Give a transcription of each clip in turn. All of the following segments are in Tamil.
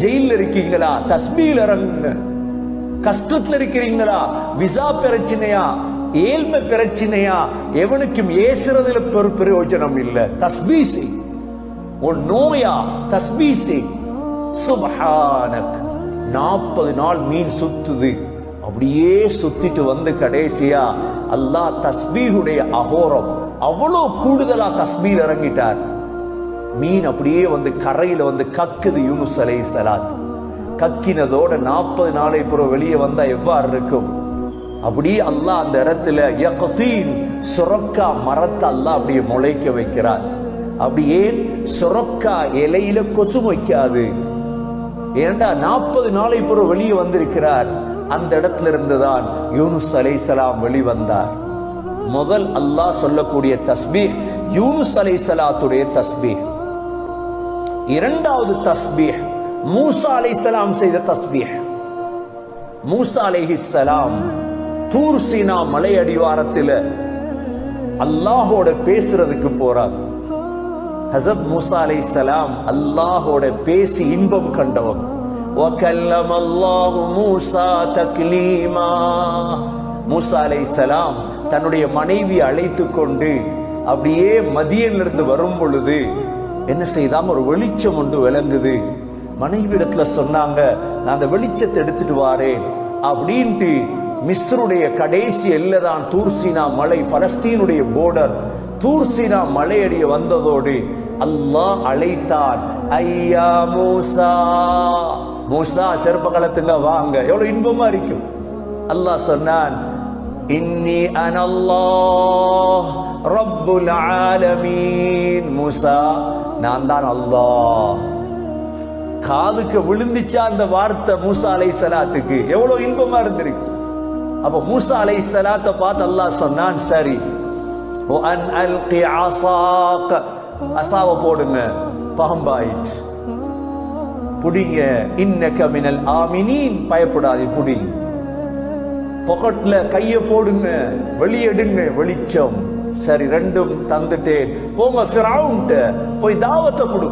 ஜெயில இருக்கீங்களா? தஸ்மியில் இறங்குங்க. கஷ்டத்துல இருக்கிறீங்களா? விசா பிரச்சனையா? ஏழ்மை பிரச்சனையா? எவனுக்கும் ஏசுறதுல பெரு பிரயோஜனம் இல்ல. தஸ்பீ செய் உன் நோயா? தஸ்பீ செய் சுபஹானக். நாற்பது நாள் மீன் சுத்துது. அப்படியே சுத்திட்டு வந்து கடைசியா அல்லாஹ் தஸ்பீஹுடைய அகோரம். அவ்வளோ கூடுதலா தஸ்பீல் இறங்கிட்டார். மீன் அப்படியே வந்து கரையில் வந்து கக்குது யூனுஸ் அலை சலாத் கக்கினதோட நாற்பது நாளை பிறகு வெளியே வந்தா எவ்வாறு இருக்கும்? அப்படியே அல்லாஹ் அந்த இடத்துல யகதீன் சுரக்கா மரத்தை அல்லாஹ் அப்படியே முளைக்க வைக்கிறார். அப்படி ஏன்? சுரக்கா இலையில கொசு வைக்காது. ஏண்டா நாற்பது நாளை பிறகு வெளியே வந்திருக்கிறார். அந்த இடத்துல இருந்துதான் யூனுஸ் அலைசலாம் வெளிவந்தார். முதல் அல்லாஹ் சொல்லக்கூடிய தஸ்பீஹ் யூனுஸ் அலை சலாத்துடைய தஸ்பீஹ். இரண்டாவது தஸ்பீஹ் மூசா அலைசலாம் செய்த தஸ்பீஹ் மூசா அலைஹிஸ்ஸலாம் தூர் சீனா மலை அடிவாரத்தில் அல்லாஹோட பேசுறதுக்கு போறார் ஹசரத் மூசா அலைஹிஸ்ஸலாம் அல்லாஹோட பேசி இன்பம் கண்டவன் وَكَلَّمَ اللَّهُ مُوسَى تَكْلِيمًا மூசா அலைஹிஸ்ஸலாம் தன்னுடைய மனைவி அழைத்து கொண்டு அப்படியே மதியிலிருந்து வரும் பொழுது என்ன செய்தாம ஒரு வெளிச்சம் ஒன்று விளங்குது? மனைவி இடத்துல சொன்னாங்க நான் அந்த வெளிச்சத்தை எடுத்துட்டு வாரேன். அப்படின்ட்டு மிஸ்ருடைய கடைசி எல்லதான் தூர்சீனா மலை பலஸ்தீனுடைய போர்டர் தூர்சீனா மலையடிய வந்ததோடு அல்லாஹ் அழைத்தான் ஐயா மூசா மூசா செருப்ப காலத்துங்க வாங்க. எவ்வளவு இன்பமா இருக்கும். அல்லாஹ் சொன்னான் இன்னி அனல்லாஹ். ரப்புல் ஆலமீன் மூசா நான் தான் அல்லாஹ். காதுக்கு விழுந்துச்சா அந்த வார்த்தை மூசா அலை சலாத்துக்கு எவ்வளவு இன்பமா இருந்திருக்கு. அப்ப மூசா அலை சலாத்தை பார்த்து அல்லாஹ் சொன்னான் சரி. ஓ அன் அல்கி ஆசாக்க அசாவை போடுங்க. பாம்பாயிட் புடிங்க. இன்ன மினல் ஆமினின். பயப்படாதே புடிங்க. பொக்கெட்ல கைய போடுங்க. வெளியெடுங்க வெளிச்சம். சரி ரெண்டும் தந்துட்டேன். போங்க ஃபிரௌன்ட்ட போய் தாவத்தை கொடு.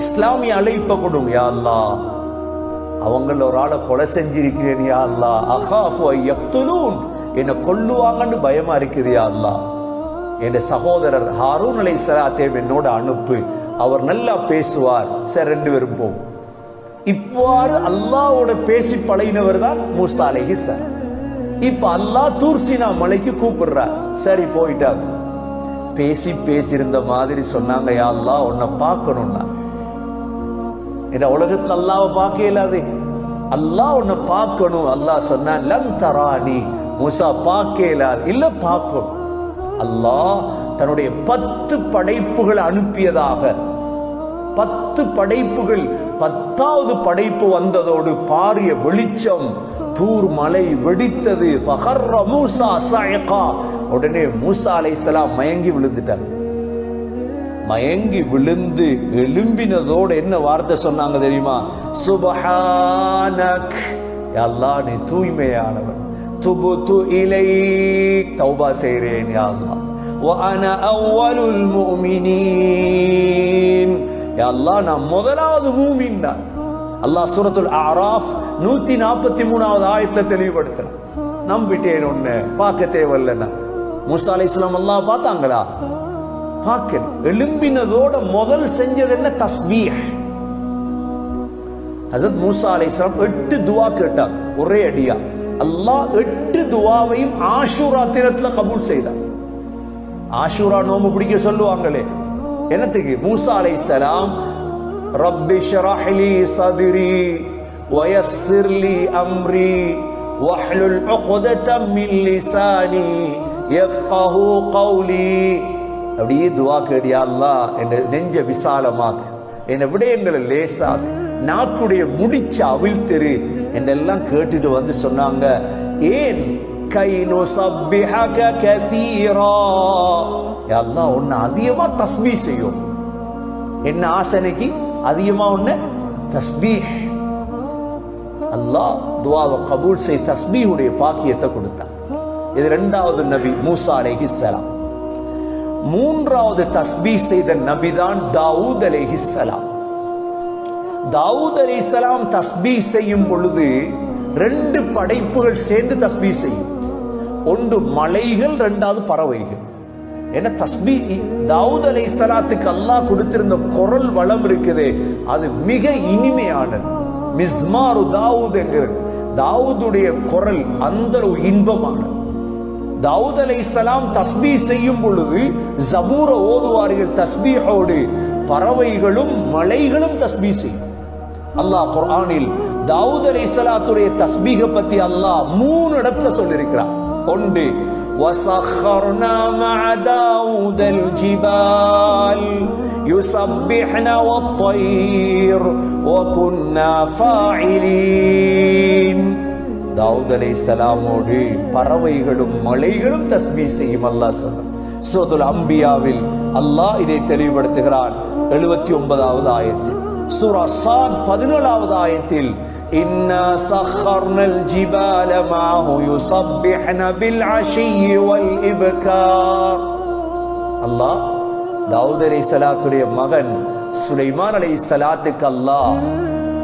இஸ்லாமிய அழைப்ப கொடுங்க யா அவங்கள ஒரு ஆளை கொலை செஞ்சிருக்கிறேன் யா அல்லாஹ். அஹாஃபு யக்துலூன். என்னை கொல்லுவாங்கன்னு பயமா இருக்குது யா அல்லாஹ். என் சகோதரர் ஹாரூன் அலை சலாத்தேம் என்னோட அனுப்பு. அவர் நல்லா பேசுவார். சார் ரெண்டு பேரும் போம் இவ்வாறு அல்லாவோட பேசி பழகினவர் தான் மூசா அலைஹி சலாம் இப்ப அல்லாஹ் தூர்சினா மலைக்கு கூப்பிடுறா. சரி போயிட்டாங்க பேசி பேசியிருந்த மாதிரி சொன்னாங்க யா அல்லாஹ் உன்னை பார்க்கணும்னா. என்ன உலகத்துல அல்லாவை பார்க்க இல்லாதே அல்லாஹ் உன்னை பார்க்கணும். அல்லாஹ் சொன்னான் லன் நீ மூசா பார்க்க இல்லாது இல்ல பார்க்கணும் அல்லாஹ் தன்னுடைய பத்து படைப்புகளை அனுப்பியதாக. பத்து படைப்புகள் பத்தாவது படைப்பு வந்ததோடு பாரிய வெளிச்சம். தூர் மலை வெடித்தது ஃபஹர்ர மூசா சயகா உடனே மூசா அலைஹிஸ்ஸலாம் மயங்கி விழுந்துட்டார் மயங்கி விழுந்து எழும்பினதோடு என்ன வார்த்தை சொன்னாங்க தெரியுமா சுபஹானக் யா அல்லாஹ் நீ தூய்மையானவன் துபுத்து இலை தௌபா செய்கிறேன் யா அல்லாஹ் وأنا أول المؤمنين யா அல்லாஹ் நான் முதலாவது மூமின் தான் அல்லாஹ் சூரத்துல் ஆராஃப் நூத்தி நாற்பத்தி மூணாவது ஆயத்துல தெளிவுபடுத்துறான். நம்பிட்டேன் ஒண்ணு பார்க்க தேவையில்லைன்னா. மூசா அலை இஸ்லாம் அல்லாஹ் பார்த்தாங்களா? பார்க்க எழும்பினதோட முதல் செஞ்சது என்ன? தஸ்மீ ஹசத் மூசா அலை இஸ்லாம் எட்டு துவா கேட்டார். ஒரே அடியா. அல்லாஹ் எட்டு துவாவையும் ஆஷூரா தினத்துல கபூல் செய்தார். ஆஷூரா நோம்பு பிடிக்க சொல்லுவாங்களே. என்னத்துக்கு? மூசா அலை இஸ்லாம் ரப்பி اشرح لي சதுரி ويسر لي امري واحلل عقدة من لساني يفقه قولي அப்படியே துவா கேடியா அல்லாஹ் என் நெஞ்ச விசாலமாக்கு. என் விடயங்களை லேசாக நாக்குடைய முடிச்ச அவிழ்த்தெரு என்றெல்லாம் கேட்டுட்டு வந்து சொன்னாங்க. ஏன்? கை நுசப்பிஹக கதீரா யா அல்லாஹ் உன்னை அதிகமா செய்யும். என்ன ஆசனைக்கு அதிகமாக ஒன்று தஸ்பீ அல்லாஹ் துவாவை கபூல் செய் தஸ்பீஹுடைய பாக்கியத்தை கொடுத்தான். இது ரெண்டாவது நபி மூசா அலேஹி சலாம். மூன்றாவது தஸ்பீ செய்த நபிதான் தாவூத் அலைஹிஸ்ஸலாம் தாவூத் அலைஹிஸ்ஸலாம் தஸ்பீ செய்யும் பொழுது ரெண்டு படைப்புகள் சேர்ந்து தஸ்பீ செய்யும். ஒன்று மலைகள் ரெண்டாவது பறவைகள். என்ன தஸ்பீ? தாவூத் அலை சலாத்துக்கு அல்லாஹ் கொடுத்திருந்த குரல் வளம் இருக்குது. அது மிக இனிமையானது மிஸ்மாரு தாவூத் என்கிற தாவூதுடைய குரல் அந்த ஒரு இன்பமானது தாவூத் அலை சலாம் தஸ்பீ செய்யும் பொழுது ஜபூர ஓதுவார்கள் தஸ்பீஹோடு. பறவைகளும் மலைகளும் தஸ்பீ செய்யும். அல்லாஹ் குர்ஆனில் தாவூத் அலை சலாத்துடைய தஸ்பீக பத்தி அல்லாஹ் மூணு இடத்துல சொல்லியிருக்கிறார் ஒன்று وسخرنا مع داود الجبال يسبحن والطير وكنا فاعلين தாவூத் அலை சலாமோடு பறவைகளும் மலைகளும் தஸ்பீ செய்யும் அல்லாஹ் சொல்றான் சூரத்துல் அம்பியாவில் அல்லாஹ் இதை தெளிவுபடுத்துகிறான் எழுபத்தி ஒன்பதாவது ஆயத்தில் சூரா சாத் பதினேழாவது ஆயத்தில் إنا سخرنا الجبال معه يسبحن بالعشي والإبكار அல்லாஹ் தாவூத் அலை சலாத்துடைய மகன் சுலைமான் அலை சலாத்துக்கு அல்லாஹ்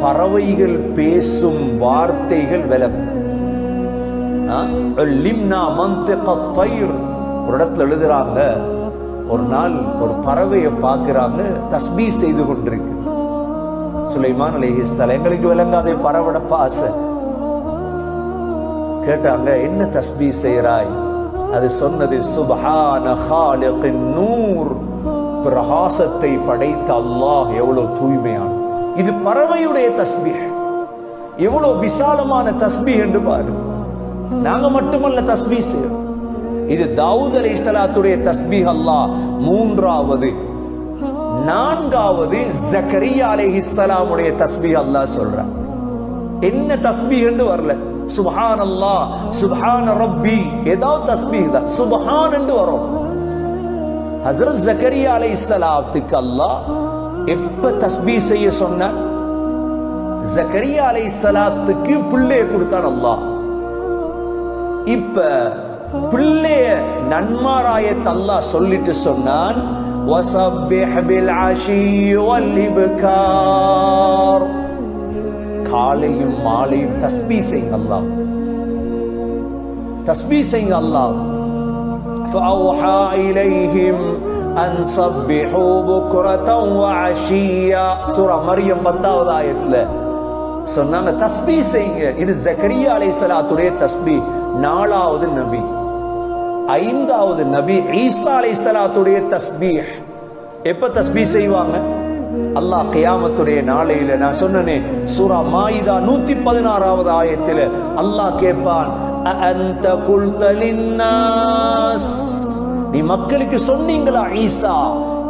பறவைகள் பேசும் வார்த்தைகள் விளக்கும் லிம்னா மந்திக தயிர் ஒரு இடத்துல எழுதுறாங்க ஒரு நாள் ஒரு பறவையை பார்க்கிறாங்க தஸ்பீ செய்து கொண்டிருக்கு சுலைமான் அலைஹிஸ்ஸலாம் எங்களுக்கு விளங்காதே பறவடப்ப ஆசை கேட்டாங்க என்ன தஸ்பீ செய்கிறாய்? அது சொன்னது சுபஹான ஹாலிகின் நூர். பிரகாசத்தை படைத்த அல்லாஹ் எவ்வளவு தூய்மையான. இது பறவையுடைய தஸ்பி. எவ்வளவு விசாலமான தஸ்பி என்று பாரு. நாங்க மட்டுமல்ல தஸ்பீ செய்யறோம். இது தாவூத் அலை சலாத்துடைய தஸ்பி அல்லா மூன்றாவது நான்காவது ஜக்கரியா அலைஹிஸ்ஸலாமுடைய தஸ்பீ அல்லாஹ் சொல்றான் என்ன தஸ்பீ என்று வரல. சுபஹான் அல்லாஹ் சுபஹான ரப்பி. ஏதாவது தஸ்பீஹ் தான். சுபஹான் என்று வரும். ஹசரத் ஜக்கரியா அலைஹிஸ்ஸலாத்துக்கு அல்லாஹ் எப்ப தஸ்பீ செய்ய சொன்னான்? ஜக்கரியா அலைஹிஸ்ஸலாத்துக்கு பிள்ளைய கொடுத்தான் அல்லாஹ். இப்ப பிள்ளைய நன்மாராயத் அல்லாஹ் சொல்லிட்டு சொன்னான் وسبح بالعشي والإبكار காலையும் மாலையும் தஸ்பீ செய்யுங்க அல்லாஹ் தஸ்பீ செய்யுங்க அல்லாஹ் فأوحى إليهم أن سبحوا بكرة وعشيا சூரா மரியம் பத்தாவது ஆயத்துல சொன்னாங்க தஸ்பீ செய்யுங்க இது ஜக்கரியா அலைஹிஸ்ஸலாத்துடைய தஸ்பீ நாலாவது நபி ஐந்தாவது நபி ஈசா அலைஹிஸ்ஸலாத்துடைய தஸ்பீஹ். எப்ப தஸ்பீ செய்வாங்க? அல்லாஹ் கியாமத்துடைய நாளையில. நான் சொன்னனே சூரா மாயிதா நூத்தி பதினாறாவது ஆயத்தில் அல்லாஹ் கேட்பான் அஅன்த குல்த நீ மக்களுக்கு சொன்னீங்களா ஈசா?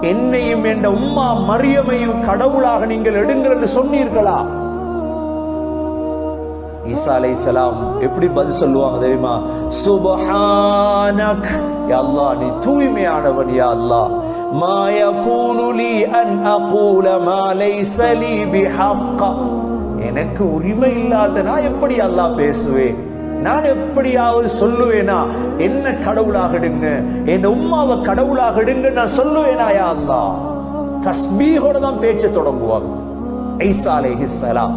என்னையும் என்ற உம்மா மரியமையும் கடவுளாக நீங்கள் எடுங்கள் என்று சொன்னீர்களா? ஈசா அலை சலாம் எப்படி பதில் சொல்லுவாங்க தெரியுமா? சுபஹானக் அல்லா நீ தூய்மையானவன் யா அல்லா மாயகூனுலி அன் அகூல மாலை சலி பிஹக்கா. எனக்கு உரிமை இல்லாத நான் எப்படி அல்லாஹ் பேசுவேன்? நான் எப்படியாவது சொல்லுவேனா? என்ன கடவுளாக எடுங்க? என் உம்மாவை கடவுளாக எடுங்க நான் சொல்லுவேனா யா அல்லாஹ்? தஸ்பீகோட தான் பேச்ச தொடங்குவாங்க. ஐசா அலை சலாம்